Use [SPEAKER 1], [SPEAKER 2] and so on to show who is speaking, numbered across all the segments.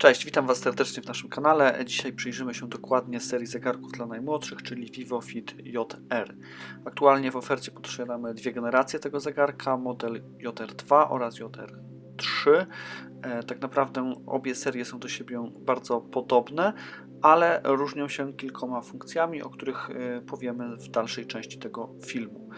[SPEAKER 1] Cześć, witam Was serdecznie w naszym kanale. Dzisiaj przyjrzymy się dokładnie serii zegarków dla najmłodszych, czyli VivoFit JR. Aktualnie w ofercie posiadamy dwie generacje tego zegarka, model JR2 oraz JR3. E, Tak naprawdę obie serie są do siebie bardzo podobne, ale różnią się kilkoma funkcjami, o których e, powiemy w dalszej części tego filmu.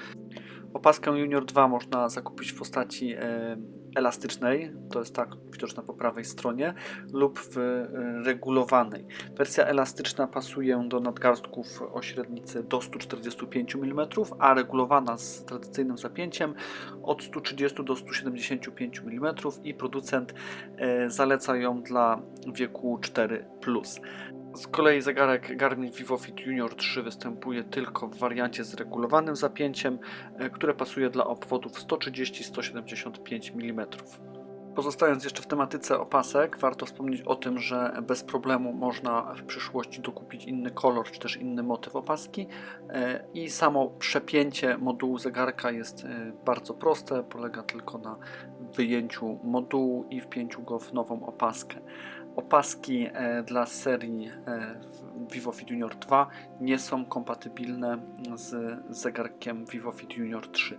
[SPEAKER 1] Opaskę Junior 2 można zakupić w postaci e, elastycznej, to jest tak widoczna po prawej stronie, lub w e, regulowanej. Wersja elastyczna pasuje do nadgarstków o średnicy do 145 mm, a regulowana z tradycyjnym zapięciem od 130 do 175 mm i producent e, zaleca ją dla wieku 4+. Z kolei zegarek Garmin VivoFit Junior 3 występuje tylko w wariancie z regulowanym zapięciem, e, które pasuje dla obwodów 130-175 mm. Pozostając jeszcze w tematyce opasek, warto wspomnieć o tym, że bez problemu można w przyszłości dokupić inny kolor czy też inny motyw opaski e, i samo przepięcie modułu zegarka jest e, bardzo proste, polega tylko na wyjęciu modułu i wpięciu go w nową opaskę. Opaski e, dla serii e, VivoFit Junior 2 nie są kompatybilne z zegarkiem VivoFit Junior 3.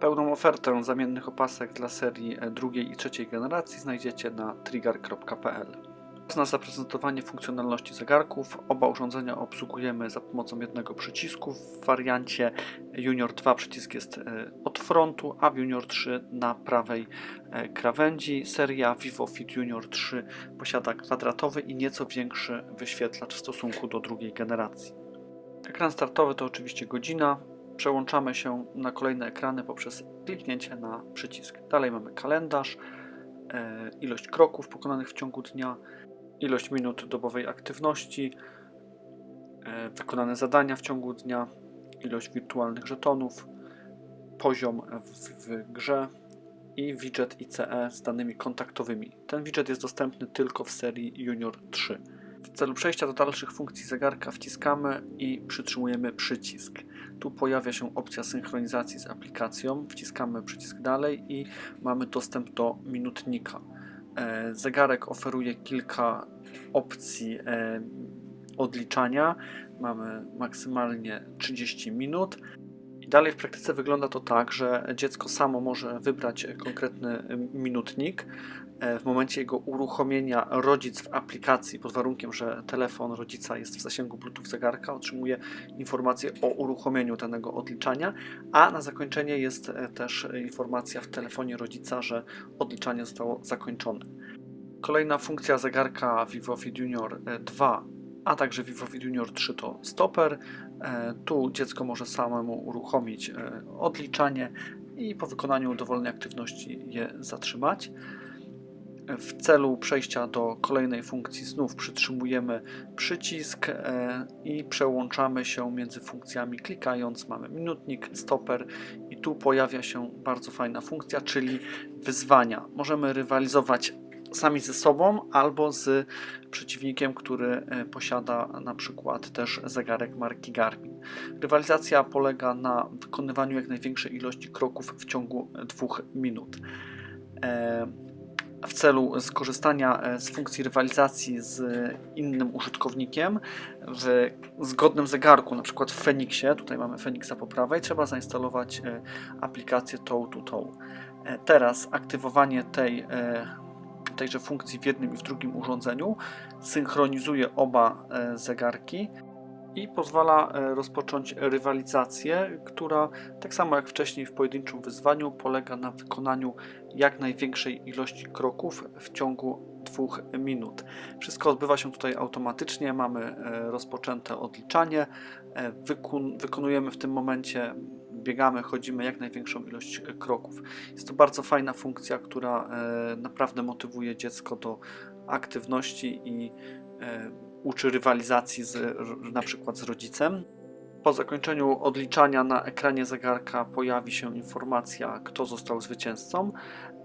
[SPEAKER 1] Pełną ofertę zamiennych opasek dla serii e, drugiej i trzeciej generacji znajdziecie na trigger.pl. Na zaprezentowanie funkcjonalności zegarków. Oba urządzenia obsługujemy za pomocą jednego przycisku. W wariancie Junior 2 przycisk jest e, od frontu, a w Junior 3 na prawej e, krawędzi. Seria VivoFit Junior 3 posiada kwadratowy i nieco większy wyświetlacz w stosunku do drugiej generacji. Ekran startowy to oczywiście godzina. Przełączamy się na kolejne ekrany poprzez kliknięcie na przycisk. Dalej mamy kalendarz, e, ilość kroków pokonanych w ciągu dnia, ilość minut dobowej aktywności, e, wykonane zadania w ciągu dnia, ilość wirtualnych żetonów, poziom w, w grze i widget ICE z danymi kontaktowymi. Ten widget jest dostępny tylko w serii Junior 3. W celu przejścia do dalszych funkcji zegarka wciskamy i przytrzymujemy przycisk. Tu pojawia się opcja synchronizacji z aplikacją. Wciskamy przycisk dalej i mamy dostęp do minutnika. E, Zegarek oferuje kilka opcji e, odliczania. Mamy maksymalnie 30 minut. I dalej w praktyce wygląda to tak, że dziecko samo może wybrać konkretny minutnik. E, W momencie jego uruchomienia rodzic w aplikacji, pod warunkiem, że telefon rodzica jest w zasięgu Bluetooth zegarka, otrzymuje informację o uruchomieniu danego odliczania, a na zakończenie jest e, też informacja w telefonie rodzica, że odliczanie zostało zakończone. Kolejna funkcja zegarka VivoFit Junior e, 2, a także VivoFit Junior 3 to stoper. E, Tu dziecko może samemu uruchomić e, odliczanie i po wykonaniu dowolnej aktywności je zatrzymać. W celu przejścia do kolejnej funkcji znów przytrzymujemy przycisk e, i przełączamy się między funkcjami klikając. Mamy minutnik, stoper i tu pojawia się bardzo fajna funkcja, czyli wyzwania. Możemy rywalizować sami ze sobą albo z przeciwnikiem, który e, posiada na przykład też zegarek marki Garmin. Rywalizacja polega na wykonywaniu jak największej ilości kroków w ciągu dwóch minut. E, w celu skorzystania e, z funkcji rywalizacji z innym użytkownikiem w zgodnym zegarku, na przykład w Fenixie, tutaj mamy Fenixa po prawej, trzeba zainstalować aplikację Toe to Toe. Teraz aktywowanie tej, tejże funkcji w jednym i w drugim urządzeniu synchronizuje oba e, zegarki i pozwala e, rozpocząć rywalizację, która tak samo jak wcześniej w pojedynczym wyzwaniu polega na wykonaniu jak największej ilości kroków w ciągu dwóch minut. Wszystko odbywa się tutaj automatycznie, mamy e, rozpoczęte odliczanie, wykon wykonujemy w tym momencie, biegamy, chodzimy jak największą ilość kroków. Jest to bardzo fajna funkcja, która e, naprawdę motywuje dziecko do aktywności i e, uczy rywalizacji z, na przykład z rodzicem. Po zakończeniu odliczania na ekranie zegarka pojawi się informacja, kto został zwycięzcą.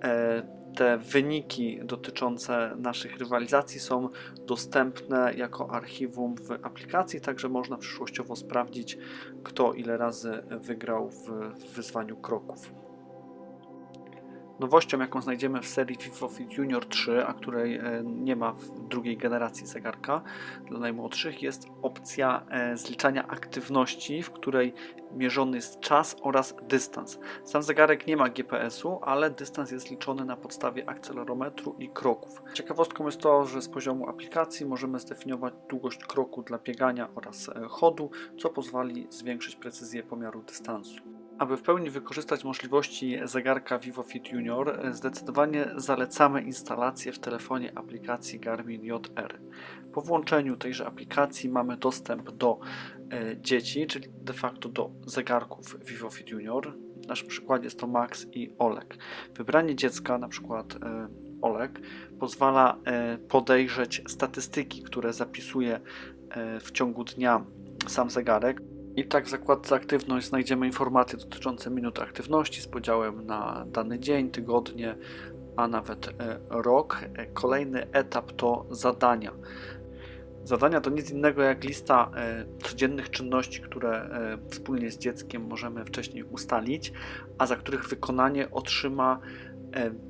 [SPEAKER 1] E, Te wyniki dotyczące naszych rywalizacji są dostępne jako archiwum w aplikacji, także można przyszłościowo sprawdzić, kto ile razy wygrał w w wyzwaniu kroków. Nowością, jaką znajdziemy w serii Vivo Junior 3, a której e, nie ma w drugiej generacji zegarka dla najmłodszych, jest opcja e, zliczania aktywności, w której mierzony jest czas oraz dystans. Sam zegarek nie ma GPS-u, ale dystans jest liczony na podstawie akcelerometru i kroków. Ciekawostką jest to, że z poziomu aplikacji możemy zdefiniować długość kroku dla biegania oraz e, chodu, co pozwoli zwiększyć precyzję pomiaru dystansu. Aby w pełni wykorzystać możliwości zegarka Vivo Fit Junior, zdecydowanie zalecamy instalację w telefonie aplikacji Garmin JR. Po włączeniu tejże aplikacji mamy dostęp do e, dzieci, czyli de facto do zegarków Vivo Fit Junior. W naszym przykładzie jest to Max i Oleg. Wybranie dziecka, na przykład e, Oleg, pozwala e, podejrzeć statystyki, które zapisuje w ciągu dnia sam zegarek. I tak w zakładce aktywność znajdziemy informacje dotyczące minut aktywności z podziałem na dany dzień, tygodnie, a nawet e, rok. E, Kolejny etap to zadania. Zadania to nic innego jak lista e, codziennych czynności, które wspólnie z dzieckiem możemy wcześniej ustalić, a za których wykonanie otrzyma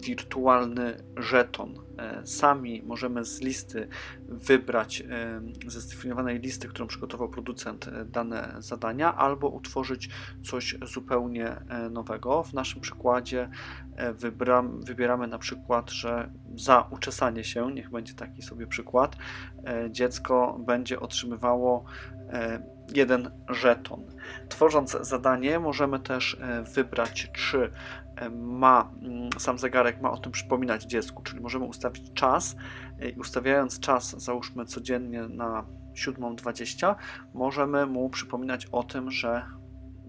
[SPEAKER 1] wirtualny żeton. E, Sami możemy z listy wybrać, e, ze zdefiniowanej listy, którą przygotował producent, e, dane zadania, albo utworzyć coś zupełnie e, nowego. W naszym przykładzie e, wybram, wybieramy na przykład, że za uczesanie się, niech będzie taki sobie przykład, e, dziecko będzie otrzymywało e, jeden żeton. Tworząc zadanie, możemy też e, wybrać, czy e, ma mm, sam zegarek ma o tym przypominać dziecku, czyli możemy ustawić czas e, i ustawiając czas, załóżmy codziennie na 7.20, możemy mu przypominać o tym, że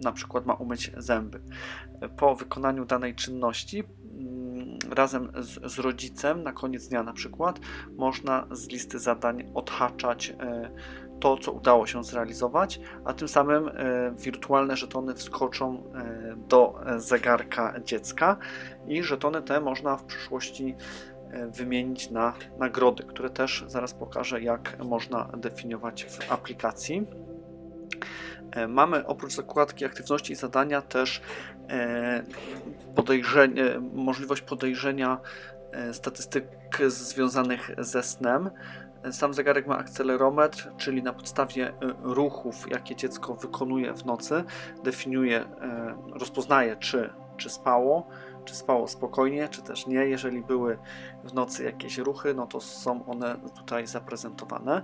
[SPEAKER 1] na przykład ma umyć zęby. Po wykonaniu danej czynności mm, razem z, z rodzicem na koniec dnia na przykład można z listy zadań odhaczać to, co udało się zrealizować, a tym samym e, wirtualne żetony wskoczą e, do e, zegarka dziecka i żetony te można w przyszłości wymienić na nagrody, które też zaraz pokażę, jak można definiować w aplikacji. Mamy oprócz zakładki aktywności i zadania też podejrzenie, możliwość podejrzenia statystyk związanych ze snem. Sam zegarek ma akcelerometr, czyli na podstawie e, ruchów, jakie dziecko wykonuje w nocy, definiuje, e, rozpoznaje, czy, czy spało, czy spało spokojnie, czy też nie. Jeżeli były w nocy jakieś ruchy, no to są one tutaj zaprezentowane.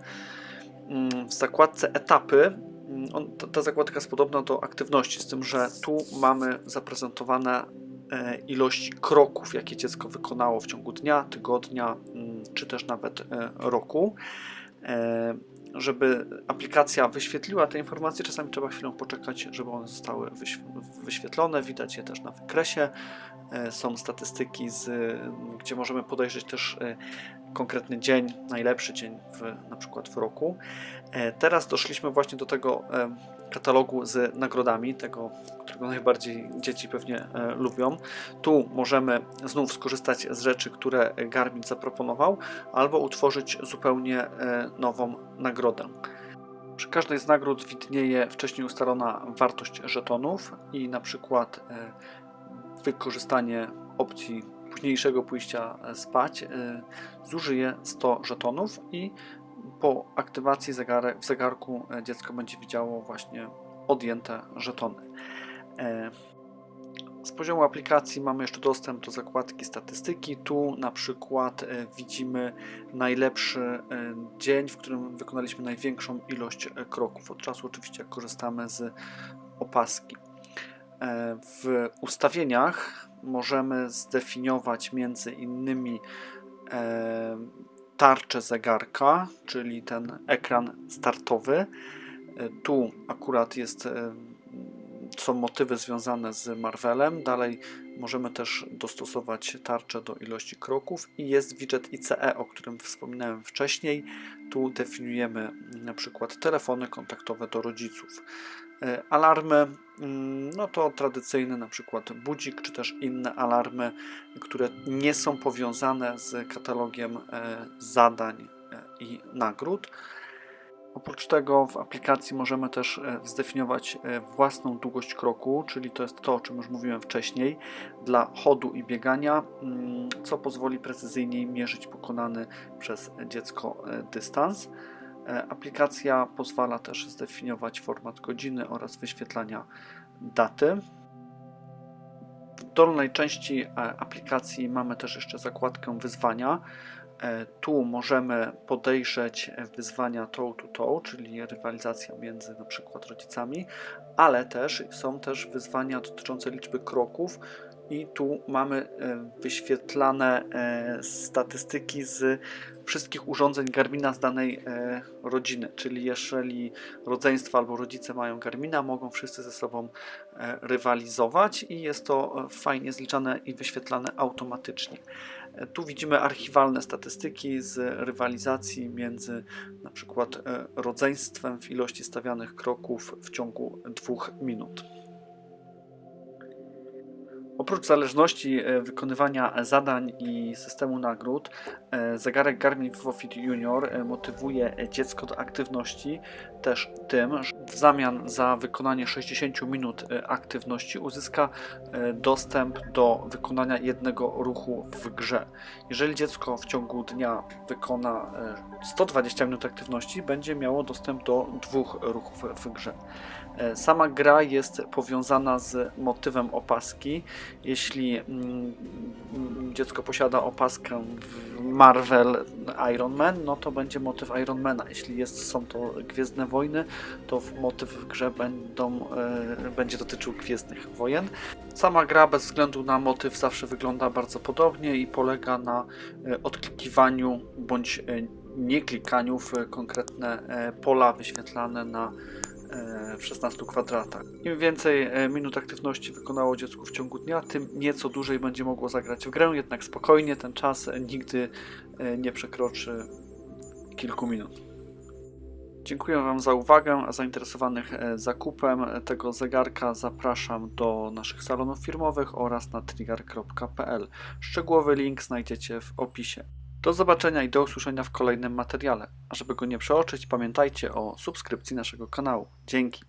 [SPEAKER 1] Mm, W zakładce etapy mm, on, ta, ta zakładka jest podobna do aktywności, z tym, że tu mamy zaprezentowane e, ilości kroków, jakie dziecko wykonało w ciągu dnia, tygodnia, mm, czy też nawet e, roku. E, Żeby aplikacja wyświetliła te informacje, czasami trzeba chwilę poczekać, żeby one zostały wyśw- wyświetlone. Widać je też na wykresie. Są statystyki, z, gdzie możemy podejrzeć też konkretny dzień, najlepszy dzień w, na przykład w roku. Teraz doszliśmy właśnie do tego katalogu z nagrodami, tego, którego najbardziej dzieci pewnie e, lubią. Tu możemy znów skorzystać z rzeczy, które Garmin zaproponował, albo utworzyć zupełnie e, nową nagrodę. Przy każdej z nagród widnieje wcześniej ustalona wartość żetonów i na przykład e, wykorzystanie opcji późniejszego pójścia spać zużyje 100 żetonów i po aktywacji zegarek, w zegarku e, dziecko będzie widziało właśnie odjęte żetony. E, Z poziomu aplikacji mamy jeszcze dostęp do zakładki statystyki. Tu na przykład e, widzimy najlepszy dzień, w którym wykonaliśmy największą ilość kroków. Od czasu oczywiście korzystamy z opaski. W ustawieniach możemy zdefiniować między innymi tarczę zegarka, czyli ten ekran startowy. E, Tu akurat jest, e, są motywy związane z Marvelem. Dalej możemy też dostosować tarczę do ilości kroków i jest widget ICE, o którym wspominałem wcześniej. Tu definiujemy na przykład telefony kontaktowe do rodziców. E, Alarmy, no to tradycyjny na przykład budzik, czy też inne alarmy, które nie są powiązane z katalogiem e, zadań e, i nagród. Oprócz tego w aplikacji możemy też e, zdefiniować własną długość kroku, czyli to jest to, o czym już mówiłem wcześniej, dla chodu i biegania, mm, co pozwoli precyzyjniej mierzyć pokonany przez dziecko dystans. E, Aplikacja pozwala też zdefiniować format godziny oraz wyświetlania daty. W dolnej części e, aplikacji mamy też jeszcze zakładkę wyzwania. E, Tu możemy podejrzeć wyzwania toe to toe, czyli rywalizacja między na przykład rodzicami, ale też są też wyzwania dotyczące liczby kroków i tu mamy e, wyświetlane e, statystyki z wszystkich urządzeń Garmina z danej e, rodziny, czyli jeżeli rodzeństwo albo rodzice mają Garmina, mogą wszyscy ze sobą rywalizować i jest to fajnie zliczane i wyświetlane automatycznie. Tu widzimy archiwalne statystyki z rywalizacji między na przykład rodzeństwem w ilości stawianych kroków w ciągu dwóch minut. Oprócz zależności e, wykonywania zadań i systemu nagród, e, zegarek Garmin Vivofit Junior e, motywuje dziecko do aktywności też tym, w zamian za wykonanie 60 minut e, aktywności uzyska e, dostęp do wykonania jednego ruchu w grze. Jeżeli dziecko w ciągu dnia wykona e, 120 minut aktywności, będzie miało dostęp do dwóch ruchów w grze. E, Sama gra jest powiązana z motywem opaski. Jeśli mm, dziecko posiada opaskę Marvel Iron Man, no to będzie motyw Ironmana. Jeśli jest, są to Gwiezdne Wojny, to w- motyw w grze będą, e, będzie dotyczył Gwiezdnych Wojen. Sama gra bez względu na motyw zawsze wygląda bardzo podobnie i polega na e, odklikiwaniu bądź e, nie klikaniu w konkretne pola wyświetlane na w 16 kwadratach. Im więcej minut aktywności wykonało dziecko w ciągu dnia, tym nieco dłużej będzie mogło zagrać w grę, jednak spokojnie ten czas nigdy nie przekroczy kilku minut. Dziękuję Wam za uwagę, a zainteresowanych e, zakupem tego zegarka zapraszam do naszych salonów firmowych oraz na trigger.pl. Szczegółowy link znajdziecie w opisie. Do zobaczenia i do usłyszenia w kolejnym materiale. A żeby go nie przeoczyć, pamiętajcie o subskrypcji naszego kanału. Dzięki.